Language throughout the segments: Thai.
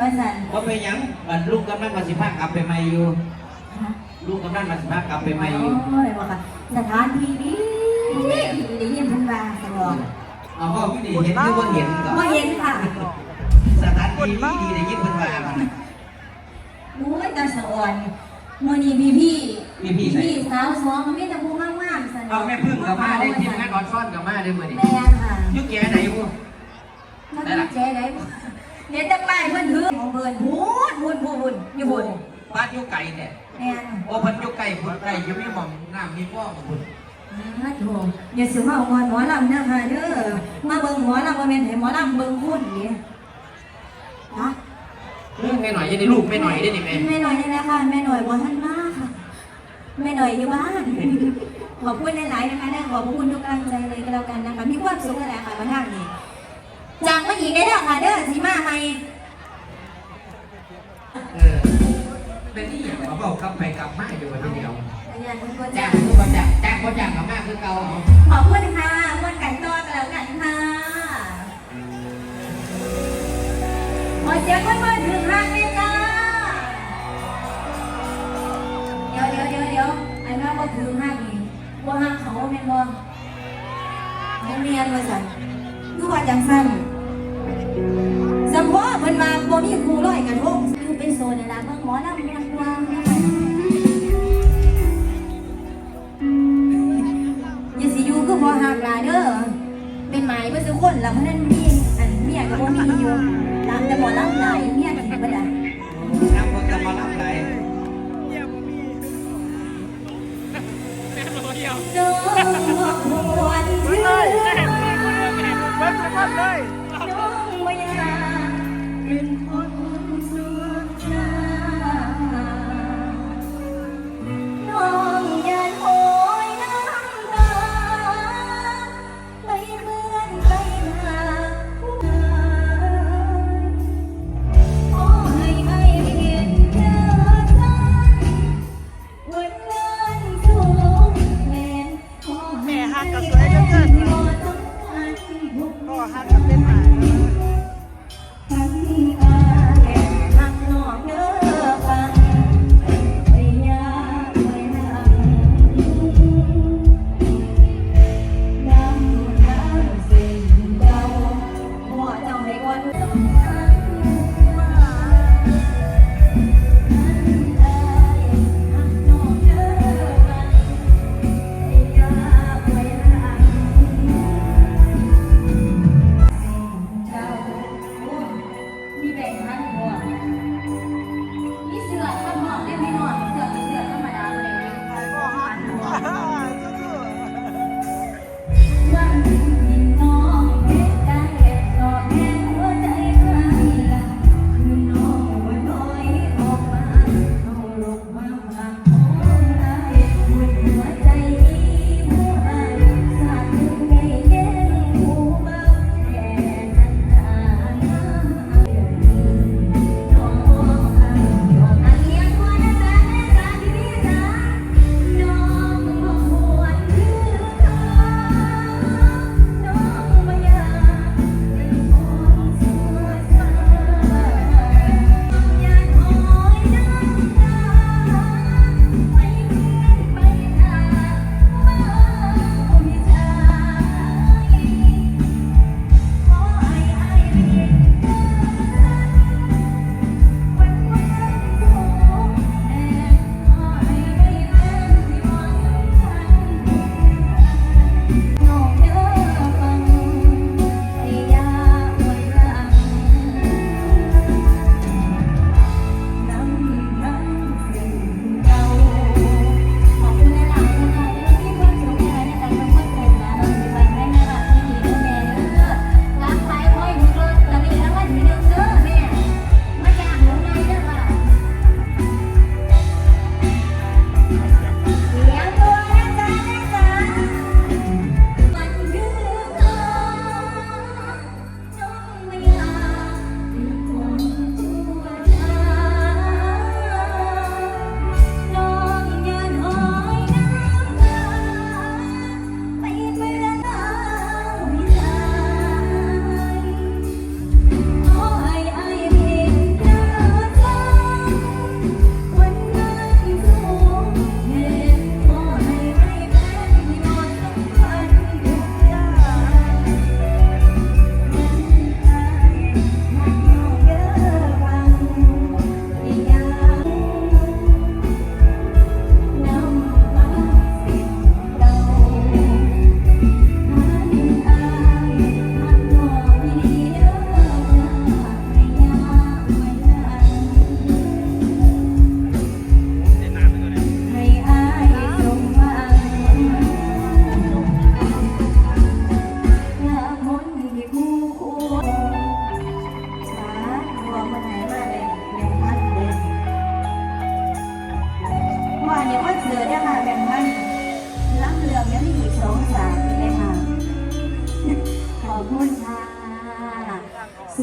ว่าสันว่าไปหยังบัดลูกกำลังมาสิพากลับไปใหม่อยู่ลูกกำลังมาสิพากลับไปใหม่อยู่โอ้ยบอกค่ะสถานที่ดีดีเยี่ยมพันวาสมองเอาก็ไม่ดีเห็นหรือว่าเห็นก่อนว่าเห็นค่ะสถานที่ไม่ดีได้ยินเพิ่นว่ามันโอ้ยตาสะอ่อนมื่อนี้พี่พี่มีพี่ใส่พี่สาวสองมีแต่ผู้งามๆสันเอาแม่พึ่งกับมาได้ทีมงานออนซ่อนกับมาได้มื้อนี้แม่ค่ะยุคแกไหนบ่มันมีเจ๊ได้บ่ เนี่ยแต่ป้ายเพิ่นถือของเพิ่นพูดพูดพูดพูดอยู่พูดบ้านอยู่ไกลเนี่ยแม่นโอ้เพิ่นอยู่ไกลพุ่นไกลอยู่มีหม่องน้ำมีฟ้องพุ่นอ่าโถอย่าสิมาเอาหมอลำนะคะเด้อมาเบิ่งหมอลำบ่แม่นให้หมอลำเบิ่งคนนี่นะเรื่องแม่หน่อยยังได้ลูกแม่หน่อยได้นี่แม่แม่หน่อยนี่แหละค่ะแม่หน่อยบ่ทันมาค่ะแม่หน่อยอยู่บ้านขอบคุณหลายๆนะคะเด้อขอบคุณทุกกำลังใจเลยก็แล้วกันนะคะมีความสุขนั่นแหละค่ะมาทางนี้ จังมาอีกได้แล้วค่ะเด้อสิมาใหม่เออเป็นนี่อย่างว่าเว้ากลับไปกลับมาอยู่ว่าทีเดียวอาจารย์ทุกคนจ้าจ้างทุกคนจ้างจ้างบ่จ้างกับมาคือเก่าเอาขอบคุณค่ะมวนกันต่อกันแล้วกันค่ะขอเสียงคนมาถึงห้างเลยจ้าเดี๋ยวเดี๋ยวเดี๋ยวเดี๋ยวอันนั้นว่าถึงห้างนี่ว่าห้างเขาแม่นบ่เขาเรียนว่าสั่นคือว่าจังสั่นสม พิ่นมาบ่มีครูร้อยกระทงคือเป็นโซนนั่นล่ะเบิ่งหมอลำเรียงกวาอย่าสิอยู่คือบ่หักหลายเด้อเป็นหมายเพิ่นสุคนแล้วเพราะนั้นมีอันเมียก็บ่มีอยู่ตามแต่หมอลำหลายเมียก็สิบ่ได้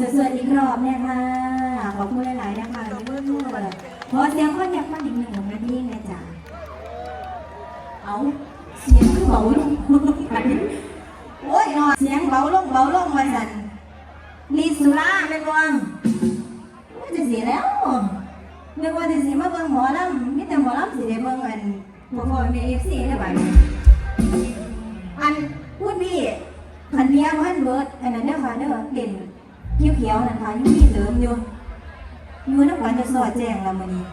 สวยๆอีกรอบเนี่ยค่ะขอบคุณหลายๆนะคะที่เพื่อนเพื่อนขอเสียงคนอยากฟังอีกหนึ่งของนาทีนะจ๊ะเอาเสียงคือเบาลงโอ้ยนอนเสียงเบาลงเบาลงมาสั่นลีสุราเป็นวังมันจะเสียแล้วนึกว่าจะเสียมาเบิ่งหมอลำมีแต่หมอลำสิได้เบิ่งอันพวกพ่อแม่เอฟซีได้บัดนี้อันพูดพี่คันเดียวพันเบิร์ดอันนั้นเด้อค่ะเด้อเด่น เขียวๆนั่นค่ะยังมีเสริมอยู่อยู่น้ำกันจะสอดแจ้งแล้วมื้อนี้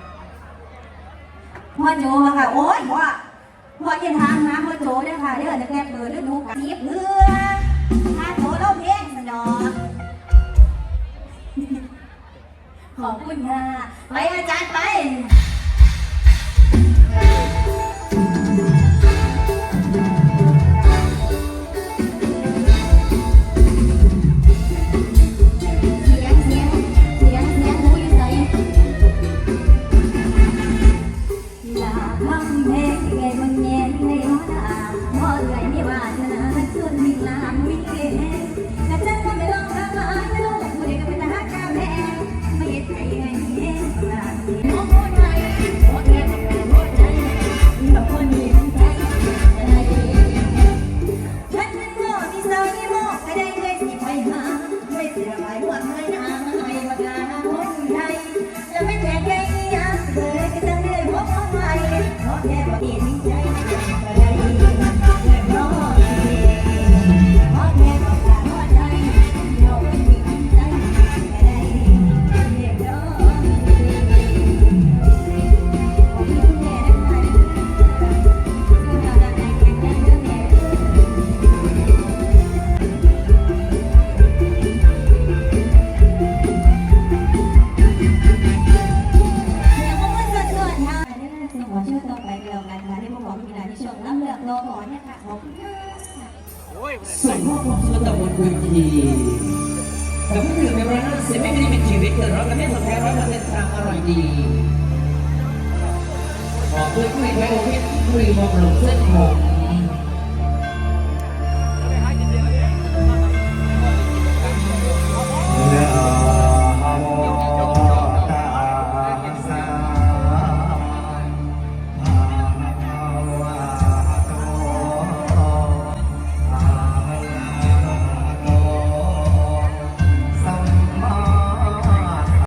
พ่อโจมาค่ะ โอ๊ยพ่อพ่ออย่าทางนะพ่อโจเด้อค่ะเด้อจะแก้เปิดฤดูกาลจีบเพื่อถ้าโจเล่าเพลงสนอขอบคุณค่ะ ไปอาจารย์ไป แต่เมื่อถึงในวันนั้นเสียไม่ได้เป็นชีวิตเกิดร้อนและไม่สนใจร้อยเปอร์เซ็นต์ทางอร่อยดีบอกเพื่อนคุยไว้โอเคคุยมองหลงเส้นหง